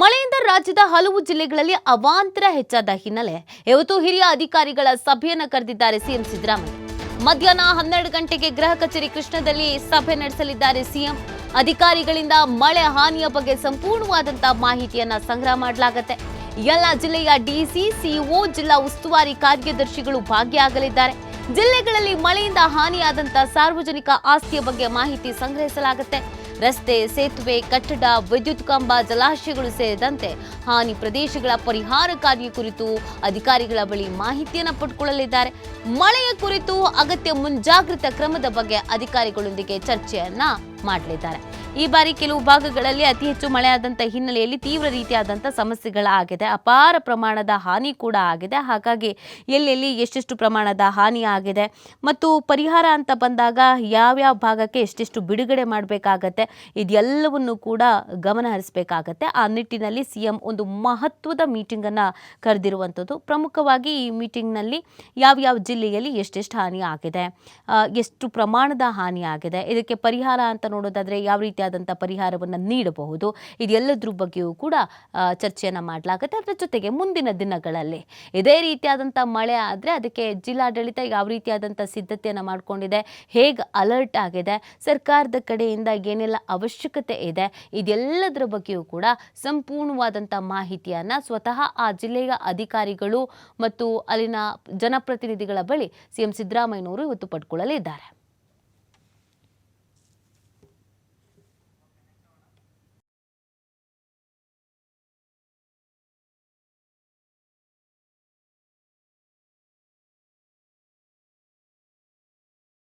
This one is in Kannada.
ಮಳೆಯಿಂದ ರಾಜ್ಯದ ಹಲವು ಜಿಲ್ಲೆಗಳಲ್ಲಿ ಅವಾಂತರ ಹೆಚ್ಚಾದ ಹಿನ್ನೆಲೆ ಇವತ್ತು ಹಿರಿಯ ಅಧಿಕಾರಿಗಳ ಸಭೆಯನ್ನು ಕರೆದಿದ್ದಾರೆ ಸಿಎಂ ಸಿದ್ದರಾಮಯ್ಯ. ಮಧ್ಯಾಹ್ನ ಹನ್ನೆರಡು ಗಂಟೆಗೆ ಗೃಹ ಕಚೇರಿ ಕೃಷ್ಣದಲ್ಲಿ ಸಭೆ ನಡೆಸಲಿದ್ದಾರೆ ಸಿಎಂ. ಅಧಿಕಾರಿಗಳಿಂದ ಮಳೆ ಹಾನಿಯ ಬಗ್ಗೆ ಸಂಪೂರ್ಣವಾದಂತಹ ಮಾಹಿತಿಯನ್ನ ಸಂಗ್ರಹ ಮಾಡಲಾಗುತ್ತೆ. ಎಲ್ಲ ಜಿಲ್ಲೆಯ ಡಿಸಿ, ಸಿಇಒ, ಜಿಲ್ಲಾ ಉಸ್ತುವಾರಿ ಕಾರ್ಯದರ್ಶಿಗಳು ಭಾಗಿಯಾಗಲಿದ್ದಾರೆ. ಜಿಲ್ಲೆಗಳಲ್ಲಿ ಮಳೆಯಿಂದ ಹಾನಿಯಾದಂತ ಸಾರ್ವಜನಿಕ ಆಸ್ತಿಯ ಬಗ್ಗೆ ಮಾಹಿತಿ ಸಂಗ್ರಹಿಸಲಾಗುತ್ತೆ. ರಸ್ತೆ, ಸೇತುವೆ, ಕಟ್ಟಡ, ವಿದ್ಯುತ್ ಕಂಬ, ಜಲಾಶಯಗಳು ಸೇರಿದಂತೆ ಹಾನಿ ಪ್ರದೇಶಗಳ ಪರಿಹಾರ ಕಾರ್ಯ ಕುರಿತು ಅಧಿಕಾರಿಗಳ ಬಳಿ ಮಾಹಿತಿಯನ್ನು ಪಡ್ಕೊಳ್ಳಲಿದ್ದಾರೆ. ಮಳೆಯ ಕುರಿತು ಅಗತ್ಯ ಮುಂಜಾಗ್ರತಾ ಕ್ರಮದ ಬಗ್ಗೆ ಅಧಿಕಾರಿಗಳೊಂದಿಗೆ ಚರ್ಚೆಯನ್ನ ಮಾಡಲಿದ್ದಾರೆ. ಈ ಬಾರಿ ಕೆಲವು ಭಾಗಗಳಲ್ಲಿ ಅತಿ ಹೆಚ್ಚು ಮಳೆಯಾದಂಥ ಹಿನ್ನೆಲೆಯಲ್ಲಿ ತೀವ್ರ ರೀತಿಯಾದಂಥ ಸಮಸ್ಯೆಗಳಾಗಿದೆ. ಅಪಾರ ಪ್ರಮಾಣದ ಹಾನಿ ಕೂಡ ಆಗಿದೆ. ಹಾಗಾಗಿ ಎಲ್ಲೆಲ್ಲಿ ಎಷ್ಟೆಷ್ಟು ಪ್ರಮಾಣದ ಹಾನಿ ಆಗಿದೆ ಮತ್ತು ಪರಿಹಾರ ಅಂತ ಬಂದಾಗ ಯಾವ್ಯಾವ ಭಾಗಕ್ಕೆ ಎಷ್ಟೆಷ್ಟು ಬಿಡುಗಡೆ ಮಾಡಬೇಕಾಗತ್ತೆ ಇದೆಲ್ಲವನ್ನು ಕೂಡ ಗಮನ ಹರಿಸಬೇಕಾಗತ್ತೆ. ಆ ನಿಟ್ಟಿನಲ್ಲಿ ಸಿ ಎಂ ಒಂದು ಮಹತ್ವದ ಮೀಟಿಂಗನ್ನು ಕರೆದಿರುವಂಥದ್ದು. ಪ್ರಮುಖವಾಗಿ ಈ ಮೀಟಿಂಗ್ನಲ್ಲಿ ಯಾವ್ಯಾವ ಜಿಲ್ಲೆಯಲ್ಲಿ ಎಷ್ಟೆಷ್ಟು ಹಾನಿ ಆಗಿದೆ ಎಷ್ಟು ಪ್ರಮಾಣದ ಹಾನಿ ಆಗಿದೆ, ಇದಕ್ಕೆ ಪರಿಹಾರ ಅಂತ ನೋಡೋದಾದ್ರೆ ಯಾವ ರೀತಿಯಾದಂಥ ಪರಿಹಾರವನ್ನು ನೀಡಬಹುದು. ಇದೆಲ್ಲದ್ರ ಬಗ್ಗೆಯೂ ಕೂಡ ಚರ್ಚೆಯನ್ನು ಮಾಡಲಾಗುತ್ತೆ. ಅದರ ಜೊತೆಗೆ ಮುಂದಿನ ದಿನಗಳಲ್ಲಿ ಇದೇ ರೀತಿಯಾದಂಥ ಮಳೆ ಆದರೆ ಅದಕ್ಕೆ ಜಿಲ್ಲಾಡಳಿತ ಯಾವ ರೀತಿಯಾದಂಥ ಸಿದ್ಧತೆಯನ್ನು ಮಾಡಿಕೊಂಡಿದೆ, ಹೇಗೆ ಅಲರ್ಟ್ ಆಗಿದೆ, ಸರ್ಕಾರದ ಕಡೆಯಿಂದ ಏನೆಲ್ಲ ಅವಶ್ಯಕತೆ ಇದೆ, ಇದೆಲ್ಲದರ ಬಗ್ಗೆಯೂ ಕೂಡ ಸಂಪೂರ್ಣವಾದಂಥ ಮಾಹಿತಿಯನ್ನು ಸ್ವತಃ ಆ ಜಿಲ್ಲೆಯ ಅಧಿಕಾರಿಗಳು ಮತ್ತು ಅಲ್ಲಿನ ಜನಪ್ರತಿನಿಧಿಗಳ ಬಳಿ ಸಿಎಂ ಸಿದ್ದರಾಮಯ್ಯನವರು ಇವತ್ತು ಪಡ್ಕೊಳ್ಳಲಿದ್ದಾರೆ.